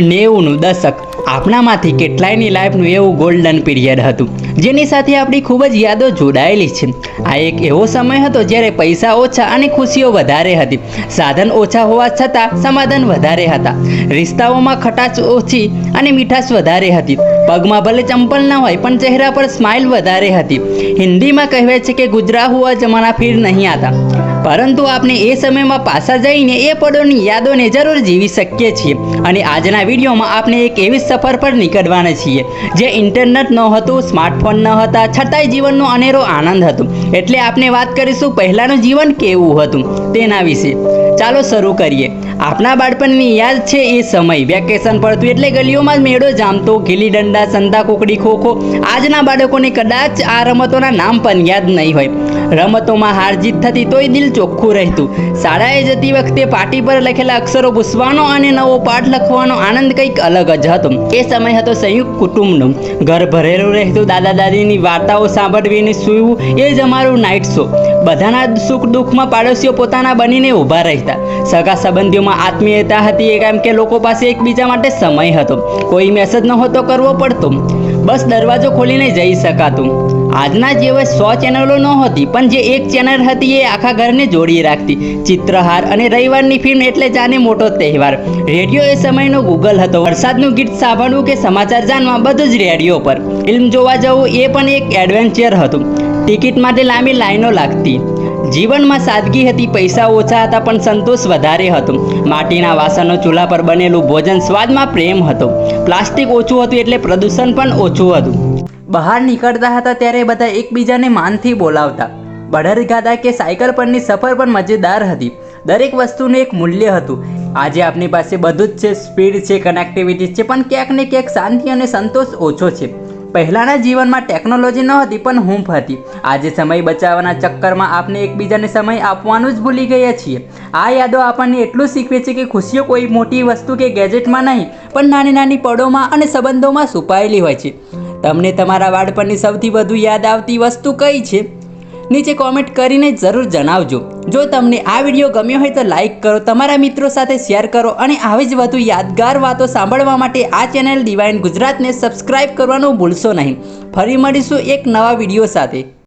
નેવુંનું દશક. આપણામાંથી કેટલાયની લાઈફનું એવું ગોલ્ડન પીરિયડ હતું, જેની સાથે આપણી ખૂબ જ યાદો જોડાયેલી છે. આ એક એવો સમય હતો જ્યારે પૈસા ઓછા અને ખુશીઓ વધારે હતી. સાધન ઓછા હોવા છતાં સમાધાન વધારે હતા. રિશ્તાઓમાં ખટાશ ઓછી અને મીઠાશ વધારે હતી. પગમાં ભલે ચંપલ ન હોય, પણ ચહેરા પર સ્માઇલ વધારે હતી. હિન્દીમાં કહેવાય છે કે ગુજરા હુઆ જમાના ફીર નહીં આતા. પરંતુ આપણે એ સમયમાં પાછા જઈને એ પળોની યાદોને જરૂર જીવી શકીએ છીએ. અને આજના વિડીયોમાં આપણે એક એવી સફર પર નીકળવાના છીએ, જે ઇન્ટરનેટ ન હતું, સ્માર્ટફોન ન હતા, છતાંય જીવનનો અનેરો આનંદ હતો. એટલે આપણે વાત કરીશું પહેલાંનું જીવન કેવું હતું તેના વિશે. ચાલો શરૂ કરીએ. આપણા બાળપણની યાદ છે એ સમય. વેકેશન પડતું એટલે ગલીઓમાં જ મેળો જામતો, ગીલી દંડા સંતા કોકડી ખોખો આજના બાળકોને કદાચ આ રમતોના નામ પણ યાદ નહીં હોય. રમતોમાં હાર જીત થતી તોય દિલ ચોખ્ખું રહેતું. શાળાએ જતી વખતે પાટી પર લખેલા અક્ષરો પૂછવાનો અને નવો પાઠ લખવાનો આનંદ કંઈક અલગ જ હતો. એ સમય હતો સંયુક્ત કુટુંબનો. ઘર ભરેલું રહેતું, દાદા દાદીની વાર્તાઓ સાંભળવીને સૂવું, એ જ અમારું નાઇટ શો બધાના સુખ દુઃખમાં પાડોશીઓ પોતાના બનીને ઊભા રહેતા. સગા સંબંધીઓમાં આત્મીયતા હતી એ કેમ કે લોકો પાસે એકબીજા માટે સમય હતો. કોઈ મેસેજ નહોતો કરવો પડતો. બસ દરવાજો ખોલીને જઈ શકાતું. આજના જેવા સો ચેનલો નહોતી, પણ જે એક ચેનલ હતી એ આખા ઘરને જોડી રાખતી. ચિત્રહાર અને રવિવારની ફિલ્મ એટલે જાણે મોટો તહેવાર. રેડિયો એ સમયનો ગૂગલ હતો. વરસાદનું ગીત સાંભળવું કે સમાચાર જાણવા, બધું જ રેડિયો પર. ફિલ્મ જોવા જવું એ પણ એક એડવેન્ચર હતું. ટિકિટ માટે લાંબી લાઈનો લાગતી. જીવનમાં સાદગી હતી, પૈસા ઓછા હતા, પણ સંતોષ વધારે હતો. માટીના વાસણો ચૂલા પર બનેલું ભોજન સ્વાદમાં પ્રેમ હતો. પ્લાસ્ટિક ઓછું હતું એટલે પ્રદૂષણ પણ ઓછું હતું. બહાર નીકળતા હતા ત્યારે બધા એકબીજાને માનથી બોલાવતા. બળદગાડા કે સાયકલ પરની સફર પણ મજેદાર હતી. દરેક વસ્તુનું એક મૂલ્ય હતું. આજે આપણી પાસે બધું જ છે, સ્પીડ છે કનેક્ટિવિટી છે, પણ ક્યાંક ને ક્યાંક શાંતિ અને સંતોષ ઓછો છે. પહેલાંના જીવનમાં ટેકનોલોજી નહોતી, પણ હૂંફ હતી. આજે સમય બચાવવાના ચક્કરમાં આપણે એકબીજાને સમય આપવાનું જ ભૂલી ગયા છીએ. આ યાદો આપણને એટલું શીખવે છે કે ખુશીઓ કોઈ મોટી વસ્તુ કે ગેજેટમાં નહીં, પણ નાની નાની પળોમાં અને સંબંધોમાં છુપાયેલી હોય છે. તમને તમારા બાળપણની સૌથી વધુ યાદ આવતી વસ્તુ કઈ છે? નીચે કોમેન્ટ કરીને જરૂર જણાવજો. જો તમને આ વીડિયો ગમ્યો હોય તો લાઈક કરો, તમારા મિત્રો સાથે શેર કરો અને આવી જ વધુ યાદગાર વાતો સાંભળવા માટે આ ચેનલ ડિવાઇન ગુજરાતને સબસ્ક્રાઇબ કરવાનું ભૂલશો નહીં. ફરી મળીશું એક નવા વીડિયો સાથે.